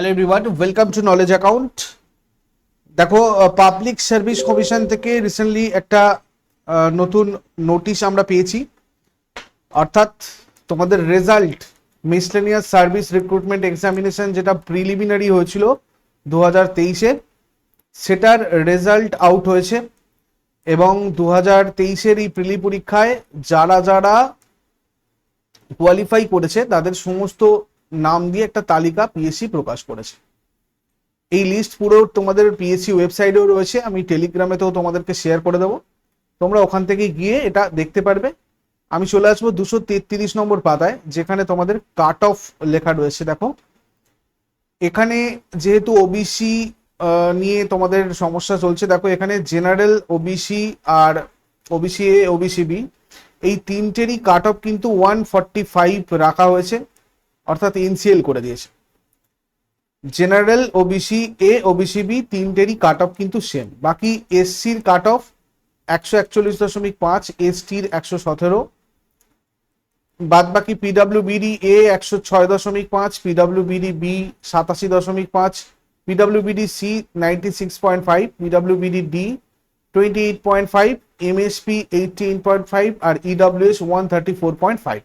Hello everyone welcome to knowledge account দেখো public service commission থেকে recently একটা নতুন নোটিশ আমরা পেয়েছি। অর্থাৎ তোমাদের result miscellaneous service recruitment examination যেটা প্রিলিমিনারি হয়েছিল দু হাজার তেইশে, সেটার রেজাল্ট আউট হয়েছে। এবং দু হাজার তেইশের এই প্রিলি পরীক্ষায় যারা যারা কোয়ালিফাই করেছে, তাদের সমস্ত নাম দিয়ে একটা তালিকা পিএসসি প্রকাশ করেছে। এই লিস্ট পুরো তোমাদের পিএসসি ওয়েবসাইটেও রয়েছে, আমি টেলিগ্রামেতেও তোমাদেরকে শেয়ার করে দেবো। তোমরা ওখান থেকে গিয়ে এটা দেখতে পারবে। আমি চলে আসব দুশো তেত্রিশ নম্বর পাতায়, যেখানে তোমাদের কাট অফ লেখা রয়েছে, দেখো। এখানে যেহেতু ওবিসি নিয়ে তোমাদের সমস্যা চলছে, দেখো এখানে জেনারেল ওবিসি আর ওবিসি এ ওবিসি বি এই তিনটেরই কাট অফ কিন্তু ওয়ান ফর্টি ফাইভ রাখা হয়েছে। অর্থাৎ এনসিএল করে দিয়েছে। General OBC A OBC B তিনটেরই cut off কিন্তু সেম বাকি এসসির কাট অফ একশো একচল্লিশ দশমিক পাঁচ এসটির একশো সতেরো। বাদ বাকি পিডাব্লিউ বিডি এ একশো ছয় দশমিক পাঁচ পিডাব্লিউ বিডি বি সাতাশি দশমিক পাঁচ PW BD C ninety six point five PW BD D twenty eight point five MSP eighteen point five, আর EWS one thirty four point five.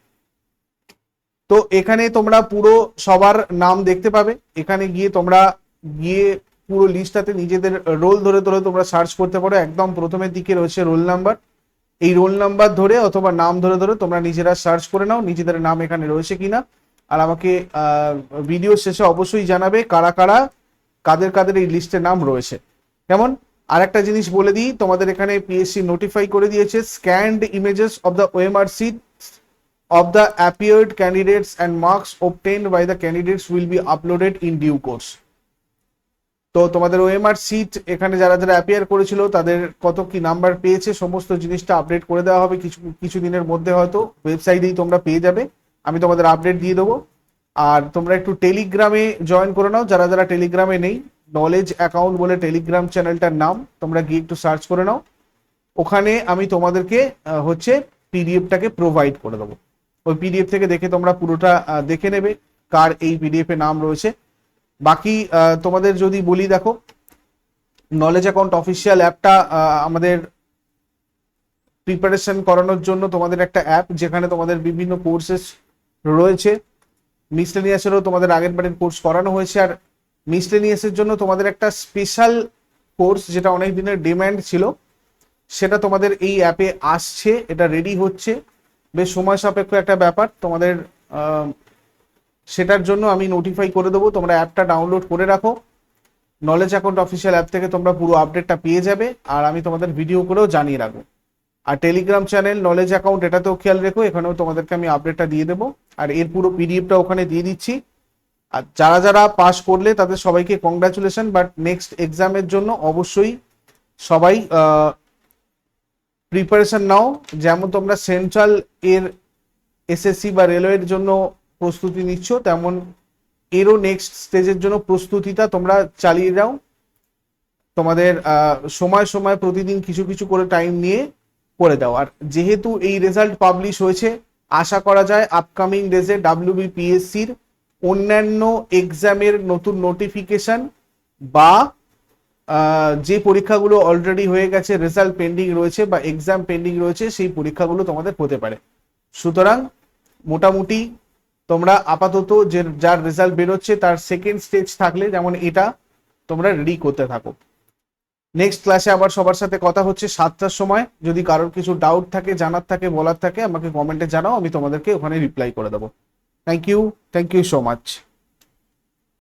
তো এখানে তোমরা পুরো সবার নাম দেখতে পাবে। এখানে গিয়ে তোমরা গিয়ে পুরো লিস্টটাতে নিজেদের রোল ধরে ধরে তোমরা সার্চ করতে পারো। একদম প্রথমের দিকে রয়েছে রোল নাম্বার। এই রোল নাম্বার ধরে অথবা নাম ধরে ধরে তোমরা নিজেরা সার্চ করে নাও, নিজেদের নাম এখানে রয়েছে কিনা। আর আমাকে ভিডিও শেষে অবশ্যই জানাবে কারা কারা, কাদের কাদের এই লিস্টে নাম রয়েছে। কেমন? আরেকটা জিনিস বলে দিই, তোমাদের এখানে পিএসসি নোটিফাই করে দিয়েছে scanned images of the OMR sheet of the appeared candidates and marks obtained by the candidates will be uploaded in due course. তো তোমাদের ওএমআর সিট এখানে যারা যারা অ্যাপিয়ার করেছিল, তাদের কত কি নাম্বার পেয়েছে, সমস্ত জিনিসটা আপডেট করে দেওয়া হবে কিছু কিছু দিনের মধ্যে হয়তো ওয়েবসাইটেই তোমরা পেয়ে যাবে। আমি তোমাদের আপডেট দিয়ে দেবো। আর তোমরা একটু টেলিগ্রামে জয়েন করে নাও, যারা যারা টেলিগ্রামে নেই নলেজ অ্যাকাউন্ট বলে টেলিগ্রাম চ্যানেলটার নাম, তোমরা গিয়ে একটু সার্চ করে নাও। ওখানে আমি তোমাদেরকে হচ্ছে পিডিএফটাকে প্রোভাইড করে দেবো। ওই পিডিএফ থেকে দেখে তোমরা পুরোটা দেখে নেবে কার এই পিডিএফ এ নাম রয়েছে। বাকি তোমাদের যদি বলি দেখো নলেজ অ্যাকাউন্ট অফিসিয়াল অ্যাপটা আমাদের প্রিপারেশন করানোর জন্য তোমাদের একটা অ্যাপ যেখানে তোমাদের বিভিন্ন কোর্সেস রয়েছে। মিসলেনিয়াসেরও তোমাদের আগের বারের কোর্স করানো হয়েছে আর মিসলেনিয়াসের জন্য তোমাদের একটা স্পেশাল কোর্স যেটা অনেক দিনের ডিম্যান্ড ছিল, সেটা তোমাদের এই অ্যাপে আসছে, এটা রেডি হচ্ছে। বেশ সময় সাপেক্ষ একটা ব্যাপার। তোমাদের সেটার জন্য আমি নোটিফাই করে দেবো। তোমরা অ্যাপটা ডাউনলোড করে রাখো। নলেজ অ্যাকাউন্ট অফিসিয়াল অ্যাপ থেকে তোমরা পুরো আপডেটটা পেয়ে যাবে। আর আমি তোমাদের ভিডিও করেও জানিয়ে রাখব। আর টেলিগ্রাম চ্যানেল নলেজ অ্যাকাউন্ট এটাতেও খেয়াল রেখো। এখানেও তোমাদেরকে আমি আপডেটটা দিয়ে দেবো। আর এর পুরো পিডিএফটা ওখানে দিয়ে দিচ্ছি। আর যারা যারা পাস করলে তাদের সবাইকে কংগ্রাচুলেশন বাট নেক্সট এক্সামের জন্য অবশ্যই সবাই প্রিপারেশন নাও। যেমন তোমরা সেন্ট্রাল এর এসএসসি বা রেলওয়ের জন্য প্রস্তুতি নিচ্ছ, তেমন এরও নেক্সট স্টেজের জন্য প্রস্তুতিটা তোমরা চালিয়ে যাও তোমাদের সময় সময় প্রতিদিন কিছু কিছু করে টাইম নিয়ে করে দাও। আর যেহেতু এই রেজাল্ট পাবলিশ হয়েছে, আশা করা যায় আপকামিং ডেজে ডাব্লিউবিপিএসসির অন্যান্য এক্সামের নতুন নোটিফিকেশন বা যে পরীক্ষাগুলো অলরেডি হয়ে গেছে রেজাল্ট পেন্ডিং রয়েছে বা এক্সাম পেন্ডিং রয়েছে, সেই পরীক্ষাগুলো তোমাদের হতে পারে। সুতরাং মোটামুটি তোমরা আপাতত যে যার রেজাল্ট বেরোচ্ছে তার সেকেন্ড স্টেজ থাকলে যেমন এটা, তোমরা রেডি করতে থাকো। নেক্সট ক্লাসে আবার সবার সাথে কথা হচ্ছে সাতটার সময়। যদি কারোর কিছু ডাউট থাকে, জানার থাকে, বলার থাকে, আমাকে কমেন্টে জানাও, আমি তোমাদেরকে ওখানে রিপ্লাই করে দেবো। Thank you thank you so much